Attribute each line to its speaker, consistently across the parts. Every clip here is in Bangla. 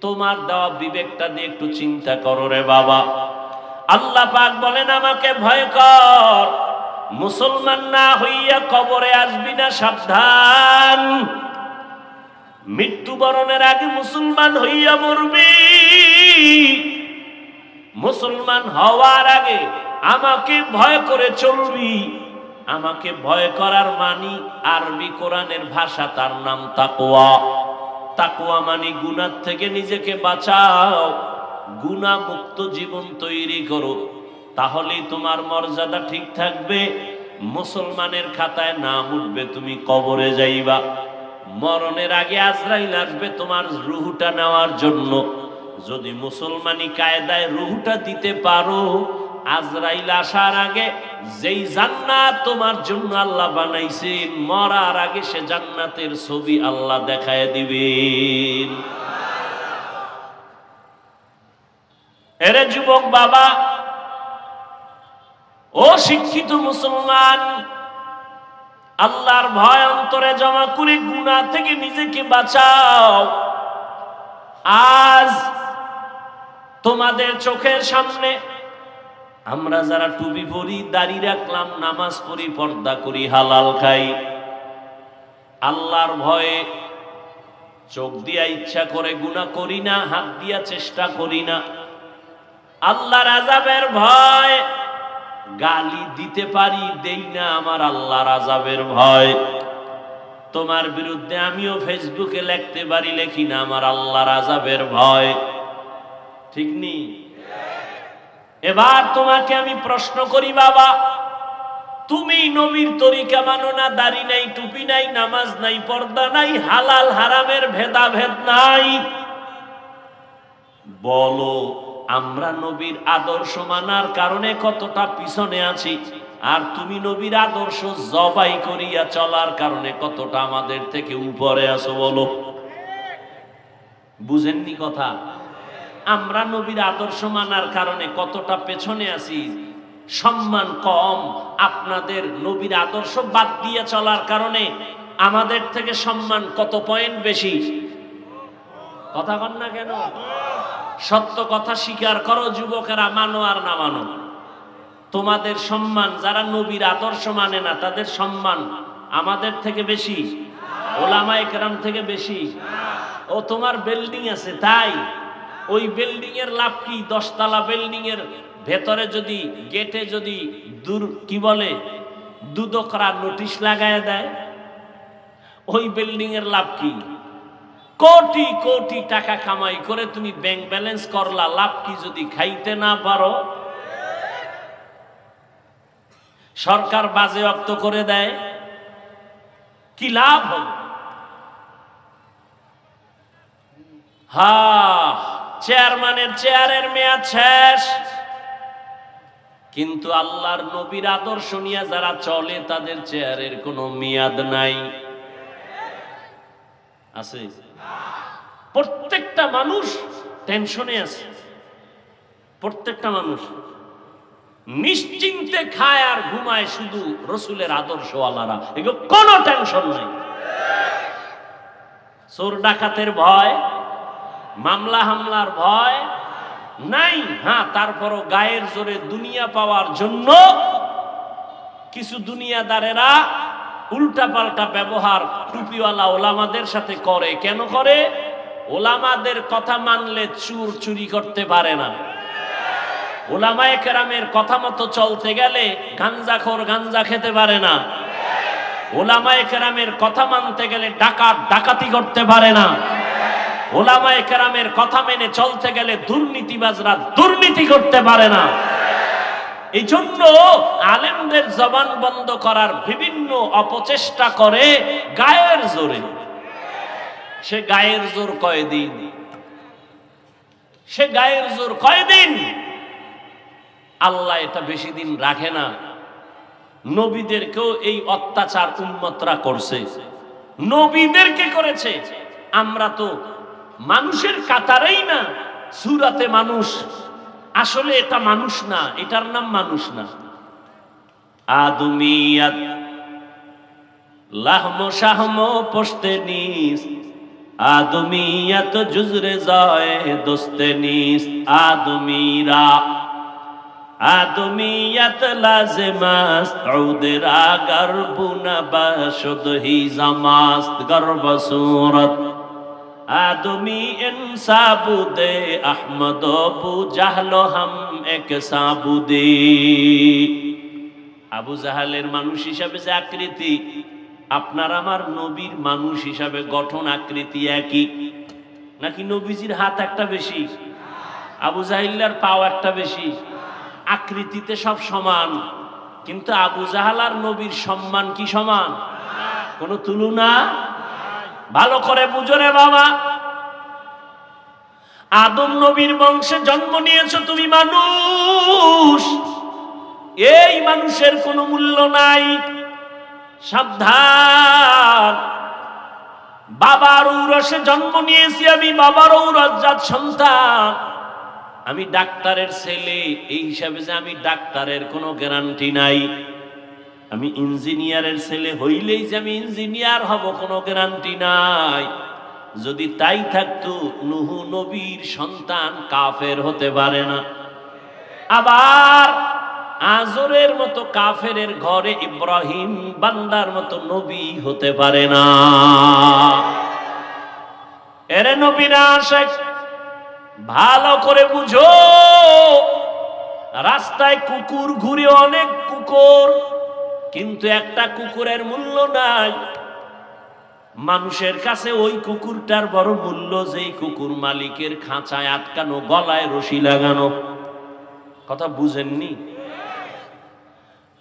Speaker 1: তোমার দেওয়া বিবেকটা দিয়ে একটু চিন্তা করো রে বাবা। আল্লাহ পাক বলেন, আমাকে ভয় কর। মুসলমান না হইয়া কবরে আসবি না, সাবধান। মৃত্যুবরণের আগে মুসলমান হইয়া মরবি। মুসলমান হওয়ার আগে আমাকে ভয় করে চলবি। আমাকে ভয় করার মানি আরবি কোরআনের ভাষা তার নাম তাকোয়া তাকোয়া মানি গুনার থেকে নিজেকে বাঁচাও। গুণা মুক্ত জীবন তৈরি করো। তাহলেই তোমার মর্যাদা ঠিক থাকবে। মুসলমানের খাতায় নাম উঠবে, তুমি কবরে যাইবা। মরণের আগে আজরাইল আসবে তোমার রুহুটা নেওয়ার জন্য। যদি মুসলমানি কায়দায় রুহুটা দিতে পারো আজরাইল আসার আগে যেই জান্নাত তোমার জন্য আল্লাহ বানাইছে, মরার আগে সে জান্নাতের ছবি আল্লাহ দেখায় দিবেন। এরে যুবক বাবা, ও শিক্ষিত মুসলমান, আল্লাহর ভয় অন্তরে জমা করে গুণা থেকে নিজেকে বাঁচাও। আজ তোমাদের চোখের সামনে আমরা যারা টুপি পরি, দাড়ি রাখলাম, নামাজ পড়ি, পর্দা করি, হালাল খাই। আল্লাহর ভয়ে চোখ দিয়া ইচ্ছা করে গুণা করি না, হাত দিয়া চেষ্টা করি না। আল্লাহর আজাবের ভয়, গালি দিতে পারি, দেই না আমার আল্লাহর আজাবের ভয়। তোমার বিরুদ্ধে আমিও ফেসবুকে লিখতে পারি, লেখি না আমার আল্লাহর আজাবের ভয়। ঠিক নি? এবার তোমাকে আমি প্রশ্ন করি, বাবা। তুমি নবীর তরিকা মানো না, দাড়ি নাই, টুপি নাই, নামাজ নাই, পর্দা নাই, হালাল, হারামের ভেদাভেদ নাই? বলো, আমরা নবীর আদর্শ মানার কারণে কতটা পিছনে আছি? আর তুমি নবীর আদর্শ জবাই করিয়া চলার কারণে কতটা আমাদের থেকে উপরে আছো, বলো। বুঝেননি কথা? আমরা নবীর আদর্শ মানার কারণে কতটা পেছনে আছি? সম্মান কম। আপনাদের নবীর আদর্শ বাদ দিয়ে চলার কারণে আমাদের থেকে সম্মান কত পয়েন্ট বেশি? কথা কন না কেন? সত্য কথা স্বীকার করো, যুবকেরা, মানো আর না মানো। তোমাদের সম্মান, যারা নবীর আদর্শ মানে না, তাদের সম্মান আমাদের থেকে বেশি। ওলামা একরাম থেকে বেশি। ও, তোমার বিল্ডিং আছে, তাই? ওই বিল্ডিং এর লাভ কি? দশতলা বিল্ডিং এর ভেতরে যদি গেটে যদি দূর, কি বলে, দুদকরা নোটিশ লাগায় দেয়, ওই বিল্ডিং এর লাভ কি? কোটি কোটি টাকা কামাই করে তুমি ব্যাংক ব্যালেন্স করলা, লাভ কি যদি খাইতে না পারো? সরকার বাজে অক্ত করে দেয়, কি লাভ হবে? হা চেয়ারম্যানের চেয়ারের মেয়াদ শেষ। কিন্তু আল্লাহর নবীর আদর্শ নিয়ে যারা চলে, তাদের চেয়ারের কোনো মেয়াদ নাই। আছে? প্রত্যেকটা মানুষ টেনশনে আছে। প্রত্যেকটা মানুষ নিশ্চিন্তে খায় আর ঘুমায় শুধু রসুলের আদর্শওয়ালারা। এগুলো কোনো টেনশন নাই। চোর ডাকাতের ভয় মামলা হামলার ভয় নাই। হ্যাঁ তারপরও গায়ের জোরে দুনিয়া পাওয়ার জন্য কিছু দুনিয়াদারেরা উল্টা পাল্টা ব্যবহার টুপিওয়ালা ওলামাদের সাথে করে। কেন করে? ওলামাদের কথা মানলে চুর চুরি করতে পারে না। ওলামায়ে কেরামের কথা মতো চলতে গেলে গাঞ্জাখোর গাঞ্জা খেতে পারে না। ওলামায়ে কেরামের কথা মানতে গেলে ডাকাত ডাকাতি করতে পারে না। ওলামায়ে কেরামের কথা মেনে চলতে গেলে দুর্নীতিবাজরা দুর্নীতি করতে পারে না। এই জন্য আলেমদের জবান বন্ধ করার বিভিন্ন অপচেষ্টা করে গায়ের জোরে। সে গায়ের জোর কয়দিন? সে গায়ের জোর কয়দিন? আল্লাহ এটা বেশি দিন রাখে না। নবীদেরকেও এই অত্যাচার উন্মতরা করছে। নবীদেরকে করেছে। আমরা তো মানুষের কাতারেই না, সুরাতে মানুষ। আসলে এটা মানুষ না, এটার নাম মানুষ না। আদমিয়াত, লাহম শাহম পোস্তে নিস। আদমিয়ত জুজরে যায় দোস্তে নিস। আদমিরা, আদমিয়ত লাজমাস উদের আগার বুনা বাসদ হি জামাস্ত গর্ব সুরত। আদমি ইনসাবুদে আহমদ বু জাহলো হাম এক সাবুদে আবু জাহালের মানুষ হিসাবে যে আকৃতি আপনার আমার নবীর মানুষ হিসাবে গঠন আকৃতি একই নাকি নবীজির হাত একটা বেশি আবু জাহিল্লার পাও একটা বেশি আকৃতিতে সব সমান, কিন্তু আবু জাহাল আর নবীর সম্মান কি সমান? কোনো তুলনা? ভালো করে বুঝো রে বাবা। আদম নবীর বংশে জন্ম নিয়েছ তুমি মানুষ। এই মানুষের কোনো মূল্য নাই। সাবধান। বাবার ঔরসে জন্ম নিয়েছি আমি, বাবার ঔরজাত সন্তান। আমি ডাক্তারের ছেলে, এই হিসাবে যে আমি ডাক্তারের কোনো গ্যারান্টি নাই। আমি ইঞ্জিনিয়ারের ছেলে হইলেই যে আমি ইঞ্জিনিয়ার হব, কোনো গ্যারান্টি নাই। যদি তাই থাকতো, নুহু নবীর সন্তান কাফের হতে পারে না। আবার আজরের মতো কাফেরের ঘরে ইব্রাহিম বান্দার মতো নবী হতে পারে না। এরে নবীরা আসে ভালো করে বুঝো, রাস্তায় কুকুর ঘুরে অনেক কুকুর কিন্তু একটা কুকুরের মূল্য নাই। মানুষের কাছে ওই কুকুরটার বড় মূল্য, যেই কুকুর মালিকের খাঁচায় আটকানো, গলায় রশি লাগানো। কথা বুঝেননি?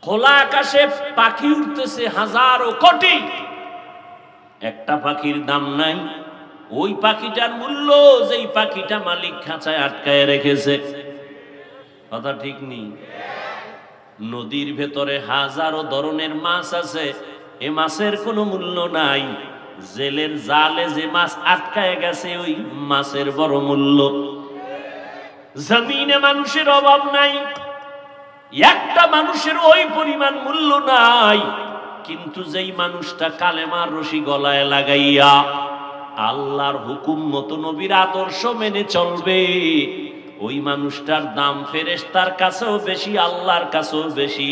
Speaker 1: খোলা আকাশে পাখি উঠতেছে হাজারো কোটি। একটা পাখির দাম নাই। ওই পাখিটার মূল্য, যেই পাখিটা মালিক খাঁচায় আটকায় রেখেছে। কথা ঠিক নেই? নদীর ভেতরে হাজারো ধরনের মাছ আছে। এ মাছের কোনো মূল্য নাই। জেলের জালে যে মাছ আটকায় গেছে, ওই মাছের বড় মূল্য। জমিনে মানুষের অভাব নাই। একটা মানুষের ওই পরিমাণ মূল্য নাই। কিন্তু যেই মানুষটা কালেমার রশি গলায় লাগাইয়া আল্লাহর হুকুম মতো নবীর আদর্শ মেনে চলবে ওই মানুষটার দাম ফেরেশতার কাছেও বেশি, আল্লাহর কাছেও বেশি।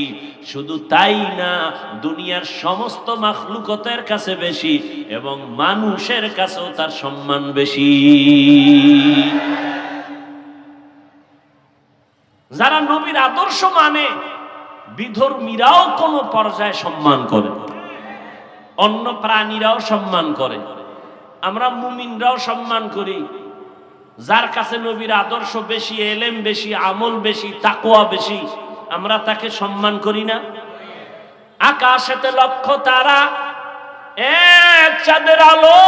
Speaker 1: শুধু তাই না, দুনিয়ার সমস্ত মাখলুকতের কাছে বেশি এবং মানুষের কাছেও তার সম্মান বেশি। যারা নবীর আদর্শ মানে বিধর্মীরাও কোনো পর্যায়ে সম্মান করে, অন্য প্রাণীরাও সম্মান করে, আমরা মুমিনরাও সম্মান করি। যার কাছে নবীর আদর্শ বেশি, এলেম বেশি, আমল বেশি তাকোয়া বেশি, আমরা তাকে সম্মান করি না। আকাশেতে লক্ষ্য তারা, এক চাঁদের আলো।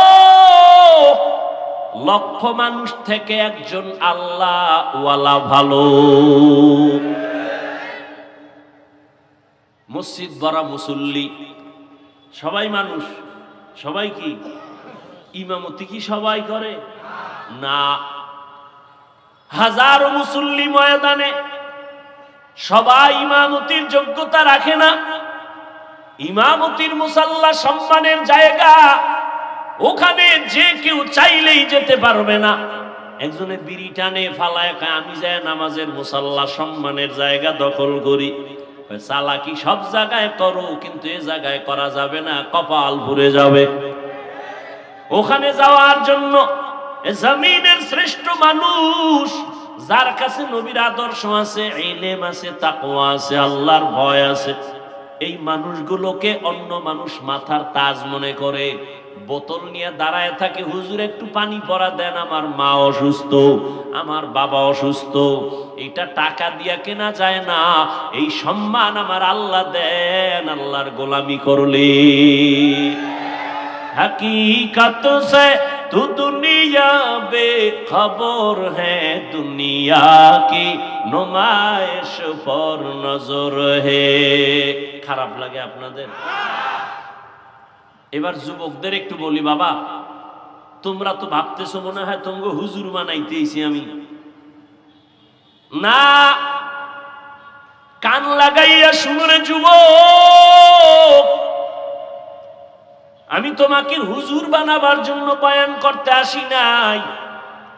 Speaker 1: লক্ষ মানুষ থেকে একজন আল্লাহ ওয়ালা ভালো। মসজিদ বড় মুসল্লি, সবাই মানুষ, সবাই কি? ইমামতি কি সবাই করে? না হাজারো মুসল্লি ময়দানে সবাই ইমামতির যোগ্যতা রাখে না। ইমামতির মুসাল্লা সম্মানের জায়গা। ওখানে যে কেউ চাইলেই যেতে পারবে না। একজনে বিড়ি টানে, ফালায় আমি যায় নামাজের মুসাল্লা সম্মানের জায়গা দখল করি। চালাকি সব জায়গায় করো, কিন্তু এ জায়গায় করা যাবে না, কপাল ভরে যাবে। ওখানে যাওয়ার জন্য জমিনের শ্রেষ্ঠ মানুষ, যার কাছে নবীর আদর্শ আছে এলেম আছে তাকোয়া আছে, আল্লাহর ভয় আছে, এই মানুষগুলোকে অন্য মানুষ মাথার তাজ মনে করে। বোতল নিয়ে দাঁড়ায় থাকে, হুজুর, একটু পানি পরা দেন, আমার মা অসুস্থ, আমার বাবা অসুস্থ, এটা টাকা দিয়া কেনা যায় না, এই সম্মান আমার আল্লাহ দেন, আল্লাহর গোলামি করলে। হাকিকাত সে تو دنیا بے خبر ہے دنیا کی نمائش پر نظر ہے খারাপ লাগে আপনাদের। এবার যুবকদের একটু বলি, বাবা, তোমরা তো ভাবতেছো মনে হয় তোমাকে হুজুর বানাইতেছি আমি। না, কান লাগাইয়া শুনে যুবক। আমি তোমাকে হুজুর বানাবার জন্য বয়ান করতে আসি নাই।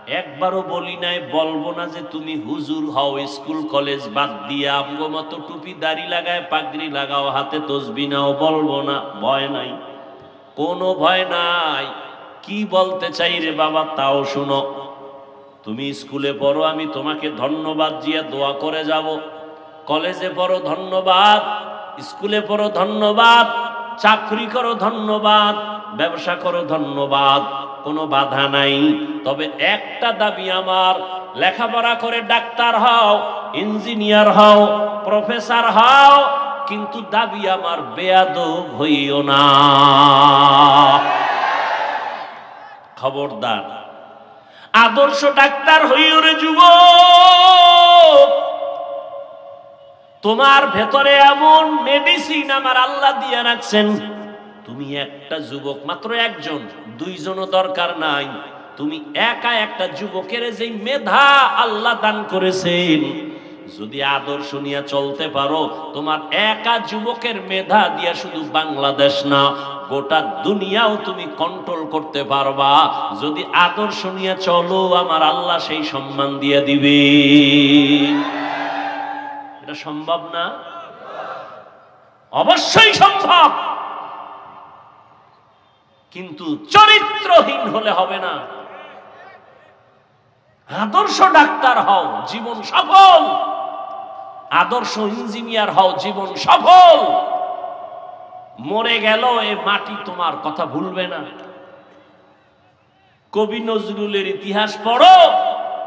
Speaker 1: একবারও বলি নাই, বলব না যে তুমি হুজুর হও, স্কুল, কলেজ বাদ দিয়ে আমগো মতো টুপি, দাড়ি লাগায়, পাগড়ি লাগাও, হাতে তসবি নাও, বলব না, ভয় নাই। কোনো ভয় নাই। কি বলতে চাই রে বাবা, তাও শুনো। তুমি স্কুলে পড়ো, আমি তোমাকে ধন্যবাদ দিয়ে দোয়া করে যাব। কলেজে পড়ো, ধন্যবাদ। স্কুলে পড়ো, ধন্যবাদ। চাকরি করো ধন্যবাদ, ব্যবসা করো ধন্যবাদ, কোনো বাধা নাই। তবে একটা দাবি আমার, লেখাপড়া করে ডাক্তার হও, ইঞ্জিনিয়ার হও, প্রফেসর হও, কিন্তু দাবি আমার বেয়াদব হইও না। খবরদার, আদর্শ ডাক্তার হইও রে যুব তোমার ভেতরে এমন মেডিসিন আমার আল্লাহ দিয়ে রাখছেন। তুমি একটা যুবক, মাত্র একজন, দুইজনও দরকার নাই। তুমি একা একটা যুবকের যে মেধা আল্লাহ দান করেছেন। যদি আদর্শ নিয়ে চলতে পারো, তোমার একা যুবকের মেধা দিয়া শুধু বাংলাদেশ না, গোটা দুনিয়াও তুমি কন্ট্রোল করতে পারবা। যদি আদর্শ নিয়ে চলো, আমার আল্লাহ সেই সম্মান দিয়ে দিবে। এটা সম্ভব না? অবশ্যই সম্ভব! কিন্তু চরিত্রহীন হলে হবে না। আদর্শ ডাক্তার হও, জীবন সফল! আদর্শ ইঞ্জিনিয়ার হও, জীবন সফল! মরে গেল, এ মাটি তোমার কথা ভুলবে না। কবি নজরুলের ইতিহাস পড়ো,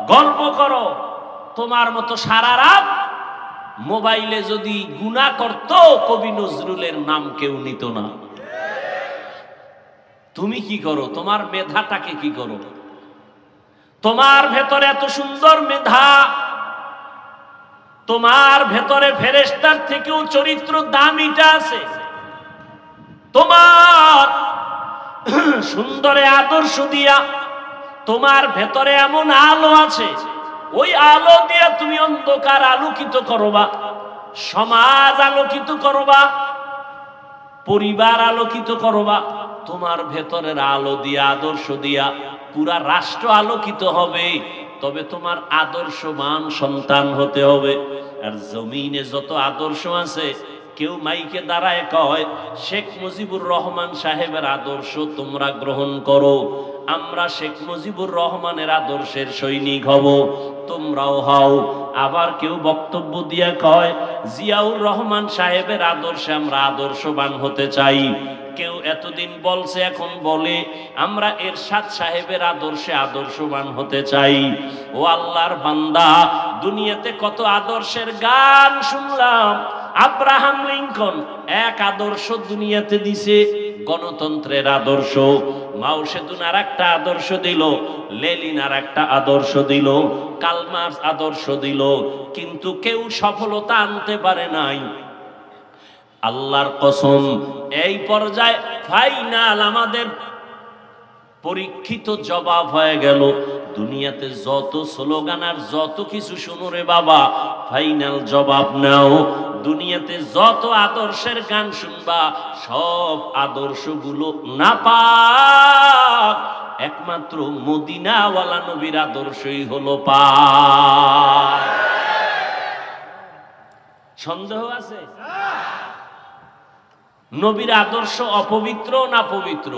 Speaker 1: গল্প করো, তোমার মতো সারা রাত মোবাইলে যদি গুণা করত, কবি নজরুলের নাম কেউ নিত না। তুমি কি করো? তোমার মেধাটাকে কি করো? তোমার ভেতরে এত সুন্দর মেধা। তোমার ভেতরে ফেরেস্তার থেকেও চরিত্র দামিটা আছে। তোমার সুন্দরে আদর্শ দিয়া তোমার ভেতরে এমন আলো আছে ওই আলো দিয়ে তুমি অন্ধকার আলোকিত করবা, সমাজ আলোকিত করবা, পরিবার আলোকিত করবা, তোমার ভেতরের আলো দিয়া, আদর্শ দিয়া পুরা রাষ্ট্র আলোকিত হবে, তবে তোমার আদর্শবান সন্তান হতে হবে। আর জমিনে যত আদর্শ আছে, কেউ মাইকে দাঁড়ায় কয়, শেখ মুজিবুর রহমান সাহেবের আদর্শ তোমরা গ্রহণ করো। আমরা শেখ মুজিবুর রহমানের আদর্শের সৈনিক হব, তোমরাও হও। আবার কেউ বক্তব্য দিয়া কয়, জিয়াউর রহমান সাহেবের আদর্শে আমরা আদর্শবান হতে চাই। কেউ এতদিন বলছে, এখন বলে, আমরা এরশাদ সাহেবের আদর্শে আদর্শবান হতে চাই। ও আল্লাহর বান্দা, দুনিয়াতে কত আদর্শের গান শুনলাম। আব্রাহাম লিঙ্কন এক আদর্শ দুনিয়াতে দিছে। গণতন্ত্রের আদর্শ। মাও সেতুন আর একটা আদর্শ দিল লেলিন আর একটা আদর্শ দিল, কালমার্স আদর্শ দিল। কিন্তু কেউ সফলতা আনতে পারে নাই। আল্লাহর কসম, এই পর্যায়ে ফাইনাল আমাদের পরীক্ষিত জবাব হয়ে গেল। দুনিয়াতে যত স্লোগান আর যত কিছু শুনো রে বাবা, ফাইনাল জবাব নাও। দুনিয়াতে যত আদর্শের গান শুনবা, সব আদর্শগুলো না পাক। একমাত্র মদিনাওয়ালা নবীর আদর্শই হলো পা সন্দেহ আছে? নবীর আদর্শ অপবিত্র না পবিত্র?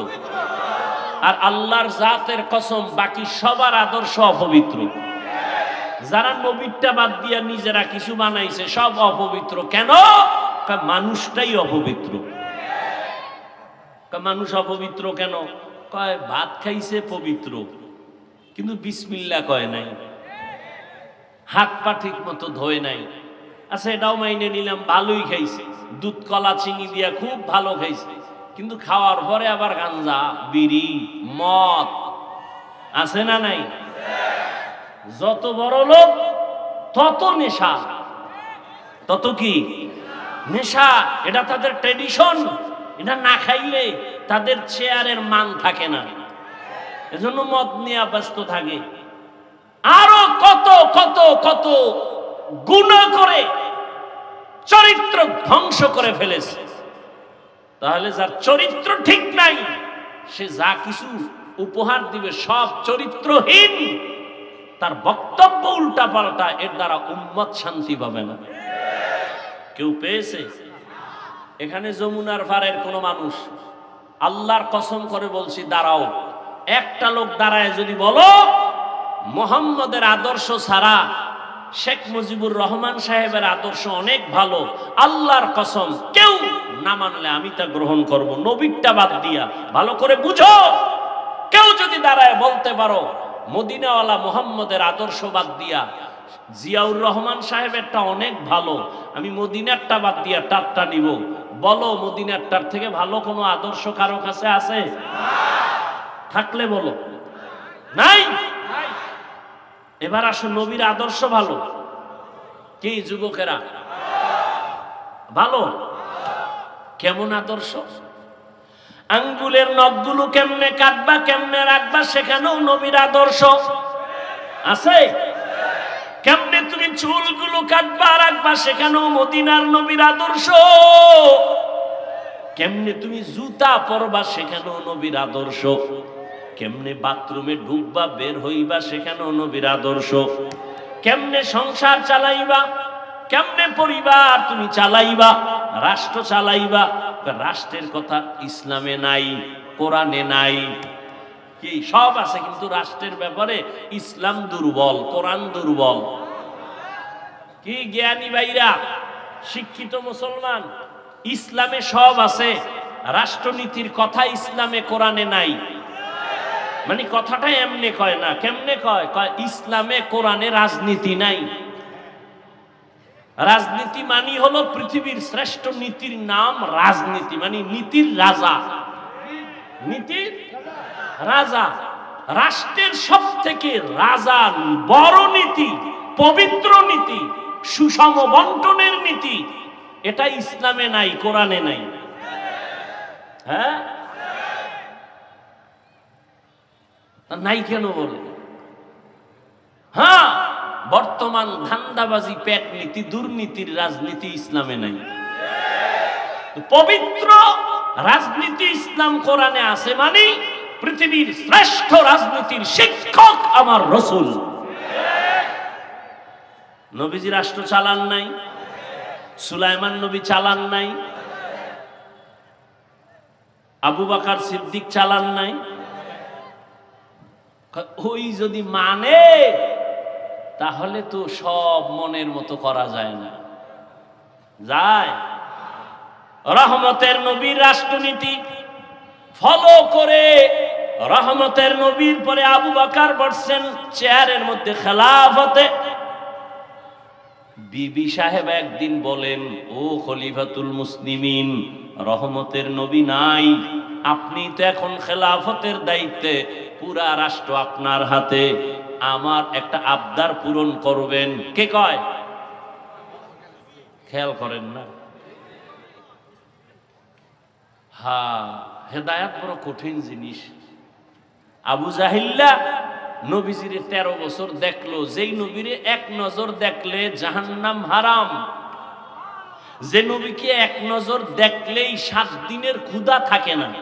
Speaker 1: আর আল্লাহর জাতের কসম, বাকি সবার আদর্শ অপবিত্র। যারা নবীরটা বাদ দিয়া নিজেরা কিছু বানাইছে, সব অপবিত্র। কেন? মানুষটাই অপবিত্র। মানুষ অপবিত্র কেন? কয়, ভাত খাইছে পবিত্র। কিন্তু বিসমিল্লা কয় নাই। হাত পা ঠিক মতো ধোয় নাই। আচ্ছা এটাও মাইনে নিলাম, ভালোই খাইছে। দুধ, কলা, চিনি দিয়া খুব ভালো খাইছে। কিন্তু খাওয়ার পরে আবার গাঞ্জা, বিড়ি, মদ। আছে না নাই? যত বড় লোক, তত নেশা। তত কি? নেশা, এটা তাদের ট্রেডিশন এটা না খাইলে তাদের চেয়ারের মান থাকে না। এজন্য মদ নিয়ে ব্যস্ত থাকে। আরও কত কত কত গুণা করে, চরিত্র ধ্বংস করে ফেলেছে। তাহলে যার চরিত্র ঠিক নাই, সে যা কিছু উপহার দিবে, সব চরিত্রহীন। তার বক্তব্য উল্টা পাল্টা এর দ্বারা উম্মত শান্তি পাবে না। কেউ পেয়েছে? এখানে যমুনার পারের কোনো মানুষ আল্লাহর কসম করে বলছি, দাঁড়াও, একটা লোক দাঁড়ায় যদি বলো, মোহাম্মদের আদর্শ ছাড়া শেখ মুজিবুর রহমান সাহেবের আদর্শ অনেক ভালো, আল্লাহর কসম, কেউ না মানলে আমি তা গ্রহণ করব। নবীরটা বাদ দিয়া, ভালো করে বুঝো। কেউ যদি দাঁড়ায় বলতে পারো মদিনাওয়ালা মোহাম্মদের আদর্শ বাদ দিয়া, জিয়াউর রহমান সাহেবেরটা অনেক ভালো, আমি মদিনারটা বাদ দিয়া টারটা নিব। বলো, মদিনারটার থেকে ভালো কোনো আদর্শ কারও কাছে আছে? থাকলে বলো। নাই? এবার আসো, নবীর আদর্শ ভালো। কি যুবকেরা? ভালো? কেমন আদর্শ? আঙ্গুলের নখগুলো কেমনে কাটবা, কেমনে রাখবা, সেখানেও নবীর আদর্শ। আছে? কেমনে তুমি চুলগুলো কাটবা, রাখবা, সেখানেও মদিনার নবীর আদর্শ। কেমনে তুমি জুতা পরবা, সেখানেও নবীর আদর্শ। কেমনে বাথরুমে ঢুকবা, বের হইবা, সেখানেও নবীর আদর্শ। কেমনে সংসার চালাইবা কেমনে পরিবার তুমি চালাইবা? রাষ্ট্র চালাইবা? রাষ্ট্রের কথা ইসলামে নাই, কোরআনে নাই। কি সব আছে, কিন্তু রাষ্ট্রের ব্যাপারে ইসলাম দুর্বল, কোরআন দুর্বল। কি জ্ঞানী ভাইরা, শিক্ষিত মুসলমান, ইসলামে সব আছে, রাষ্ট্রনীতির কথা ইসলামে, কোরআনে নাই। মানে কথাটা এমনি কয় না, কেমনে কয়? কয়, ইসলামে, কোরআনে রাজনীতি নাই। রাজনীতি মানি হলো পৃথিবীর শ্রেষ্ঠ নীতির নাম রাজনীতি মানে নীতির রাজা। নীতির রাজা। রাষ্ট্রের সব থেকে রাজা বড় নীতি, পবিত্র নীতি, সুষম বন্টনের নীতি। এটা ইসলামে নাই, কোরআনে নাই। হ্যাঁ? নাই কেন বলে? বর্তমান ধান্দাবাজি পেট নীতি দুর্নীতির রাজনীতি ইসলামে নাই। পবিত্র রাজনীতি ইসলাম কোরআনে আছে মানে পৃথিবীর শ্রেষ্ঠ রাজনীতির শিক্ষক আমার রসুল। নবীজি রাষ্ট্র চালান নাই, সুলাইমান নবী চালান নাই, আবু বাকার সিদ্দিক চালান নাই। ওই যদি মানে তাহলে তো সব মনের মতো করা যায় না। যায়। রহমতের নবীর রাষ্ট্রনীতি ফলো করে রহমতের নবীর পরে আবু বাকার বসছেন, চেয়ারের মধ্যে খেলাফতে। বিবি সাহেব একদিন বলেন, ও খলিফাতুল মুসলিমিন, রহমতের নবী নাই। আপনি তো এখন খেলাফতের দায়িত্বে, পুরা রাষ্ট্র আপনার হাতে। আমার একটা আবদার পূরণ করবেন। কে কয়? খেয়াল করেন না। হা হেদায়াত বড় কঠিন জিনিস। আবু জাহিল্লা নবীজিরে তেরো বছর দেখল, যেই নবীরে এক নজর দেখলে জাহান্নাম হারাম। যে নবীকে এক নজর দেখলেই সাত দিনের ক্ষুধা থাকে না।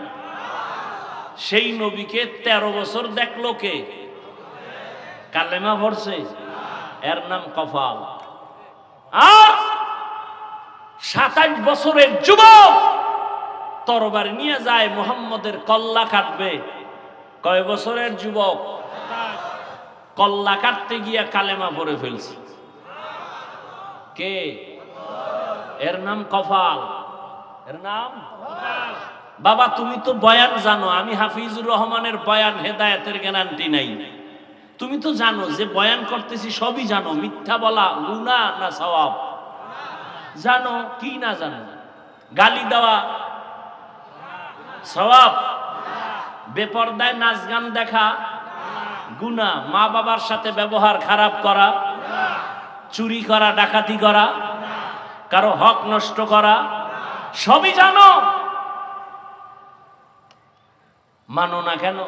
Speaker 1: সেই নবীকে তেরো বছর দেখল কে? কালেমা ভরছে এর নাম কফাল। আর সাতাশ বছরের যুবক তরবার নিয়ে যায়, মোহাম্মদের কল্লা কাটবে। কয় বছরের যুবক? কল্লা কাটতে গিয়া কালেমা পরে ফেলছে। কে? এর নাম কফাল। এর নাম? বাবা, তুমি তো বয়ান জানো, আমি হাফিজুর রহমানের বয়ান হেদায়েতের গ্যারান্টি নাই। তুমি তো জানো যে বয়ান করতেছি সবই জানো, মিথ্যা বলা গুনা না সওয়াব? জানো, কি না জানো? গালি দেওয়া সওয়াব? বেপর্দায় নাচ গান দেখা গুনা মা বাবার সাথে ব্যবহার খারাপ করা চুরি করা, ডাকাতি করা কারও হক নষ্ট করা সবই জানো। মানো না কেন?